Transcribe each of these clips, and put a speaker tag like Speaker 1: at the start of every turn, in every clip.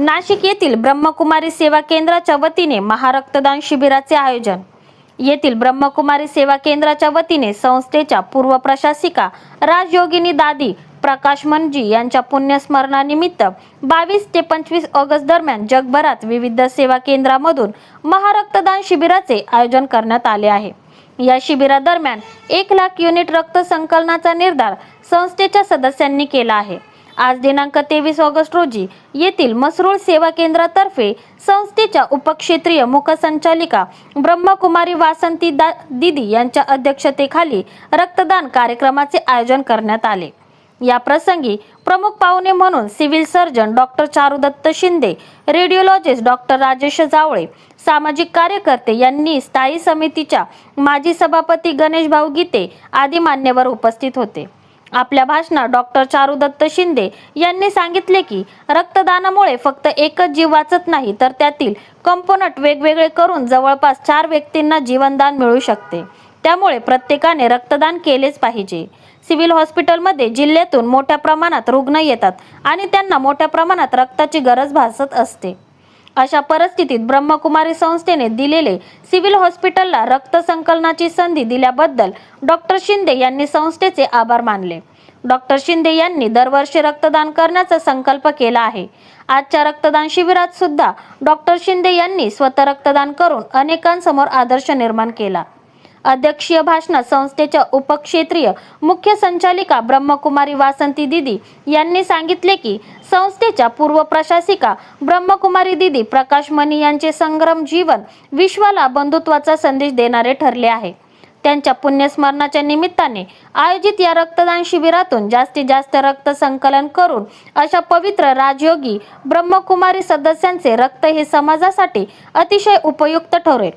Speaker 1: नाशिक येथील ब्रह्मकुमारी सेवा केंद्राच्या वतीने महारक्तदान शिबिराचे आयोजन. येथील ब्रह्मकुमारी सेवा केंद्राच्या वतीने संस्थेच्या पूर्व प्रशासिका राजयोगिनी दादी प्रकाश मनजी यांच्या पुण्यस्मरणानिमित्त बावीस ते पंचवीस ऑगस्ट दरम्यान जगभरात विविध सेवा केंद्रामधून महारक्तदान शिबिराचे आयोजन करण्यात आले आहे. या शिबिरादरम्यान एक लाख युनिट रक्त संकलनाचा निर्धार संस्थेच्या सदस्यांनी केला आहे. आज दिनांक तेवीस ऑगस्ट रोजी येथील मसरूळ सेवा केंद्रातर्फे संस्थेच्या उपक्षेत्रीय मुखसंचालिका ब्रह्मकुमारी वासंती दा दिदी यांच्या अध्यक्षतेखाली रक्तदान कार्यक्रमाचे आयोजन करण्यात आले. या प्रसंगी प्रमुख पाहुणे म्हणून civil surgeon doctor Charudatta Shinde radiologist doctor Rajesh Javale सामाजिक कार्यकर्ते यांनी स्थायी समितीच्या माजी सभापती गणेश भाऊ गीते आदी मान्यवर उपस्थित होते. आपल्या भाषणात डॉक्टर चारुदत्त शिंदे यांनी सांगितले की रक्तदानामुळे फक्त एकच जीव वाचत नाही तर त्यातील कंपोनट वेगवेगळे करून जवळपास चार व्यक्तींना जीवनदान मिळू शकते. त्यामुळे प्रत्येकाने रक्तदान केलेच पाहिजे. सिव्हिल हॉस्पिटलमध्ये जिल्ह्यातून मोठ्या प्रमाणात रुग्ण येतात आणि त्यांना मोठ्या प्रमाणात रक्ताची गरज भासत असते. अशा परिस्थितीत ब्रह्मकुमारी संस्थेने दिलेले सिव्हिल हॉस्पिटलला रक्त संकलनाची संधी दिल्याबद्दल डॉक्टर शिंदे यांनी संस्थेचे आभार मानले. डॉक्टर शिंदे यांनी दरवर्षी रक्तदान करण्याचा संकल्प केला आहे. आजच्या रक्तदान शिबिरात सुद्धा डॉक्टर शिंदे यांनी स्वतः रक्तदान करून अनेकांसमोर आदर्श निर्माण केला. अध्यक्षीय भाषणात संस्थेच्या उपक्षेत्रीय मुख्य संचालिका ब्रह्मकुमारी वासंती दिदी यांनी सांगितले की संस्थेच्या पूर्व प्रशासिका ब्रह्मकुमारी दिदी प्रकाश मनी यांचे संग्राम जीवन विश्वाला बंधुत्वाचा संदेश देणारे ठरले आहे. त्यांच्या पुण्यस्मरणाच्या निमित्ताने आयोजित या रक्तदान शिबिरातून जास्तीत जास्त रक्त संकलन करून अशा पवित्र राजयोगी ब्रह्मकुमारी सदस्यांचे रक्त हे समाजासाठी अतिशय उपयुक्त ठरेल.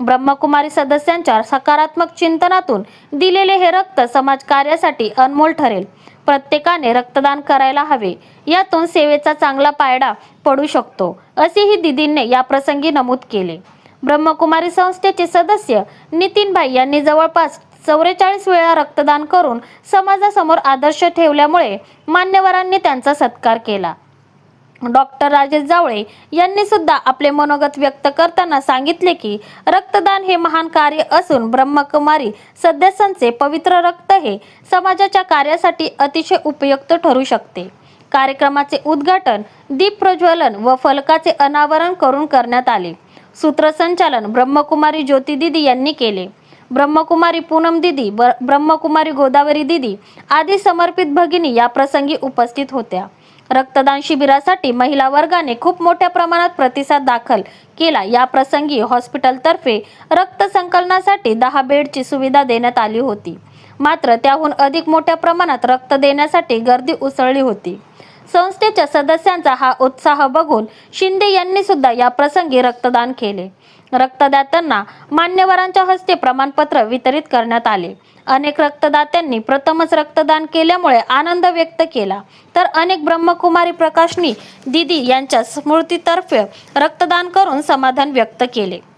Speaker 1: ब्रह्मकुमारी सदस्यांच्या सकारात्मक चिंतनातून दिलेले हे रक्त समाज कार्यासाठी अनमोल ठरेल. प्रत्येकाने रक्तदान करायला हवे. यातून सेवेचा चांगला पायडा पडू शकतो असेही दिदींनी या प्रसंगी नमूद केले. ब्रह्मकुमारी संस्थेचे सदस्य नितीनभाई यांनी जवळपास चौवेचाळीस वेळा रक्तदान करून समाजासमोर आदर्श ठेवल्यामुळे मान्यवरांनी त्यांचा सत्कार केला. डॉक्टर राजेश जावळे यांनी सुद्धा आपले मनोगत व्यक्त करताना सांगितले की रक्तदान हे महान कार्य असून ब्रह्मकुमारी सदस्यांचे पवित्र रक्त हे समाजाच्या कार्यासाठी अतिशय उपयुक्त ठरू शकते. कार्यक्रमाचे उद्घाटन दीप प्रज्वलन व फलकाचे अनावरण करून करण्यात आले. सूत्रसंचालन ब्रह्मकुमारी ज्योती दिदी यांनी केले. ब्रह्मकुमारी पूनम दिदी ब्रह्मकुमारी गोदावरी दिदी आदी समर्पित भगिनी या प्रसंगी उपस्थित होत्या. रक्तदान शिबिरासाठी महिला वर्गाने खूप मोठ्या प्रमाणात प्रतिसाद दाखल केला. या प्रसंगी हॉस्पिटलतर्फे रक्त संकलनासाठी दहा बेडची सुविधा देण्यात आली होती. मात्र त्याहून अधिक मोठ्या प्रमाणात रक्त देण्यासाठी गर्दी उसळली होती. संस्थेच्या सदस्यांचा हा उत्साह बघून शिंदे यांनी सुद्धा या प्रसंगी रक्तदान केले. रक्तदात्यांना मान्यवरांच्या हस्ते प्रमाणपत्र वितरित करण्यात आले. अनेक रक्तदात्यांनी प्रथमच रक्तदान केल्यामुळे आनंद व्यक्त केला. तर अनेक ब्रह्मकुमारी प्रकाशनी दिदी यांच्या स्मृतीतर्फे रक्तदान करून समाधान व्यक्त केले.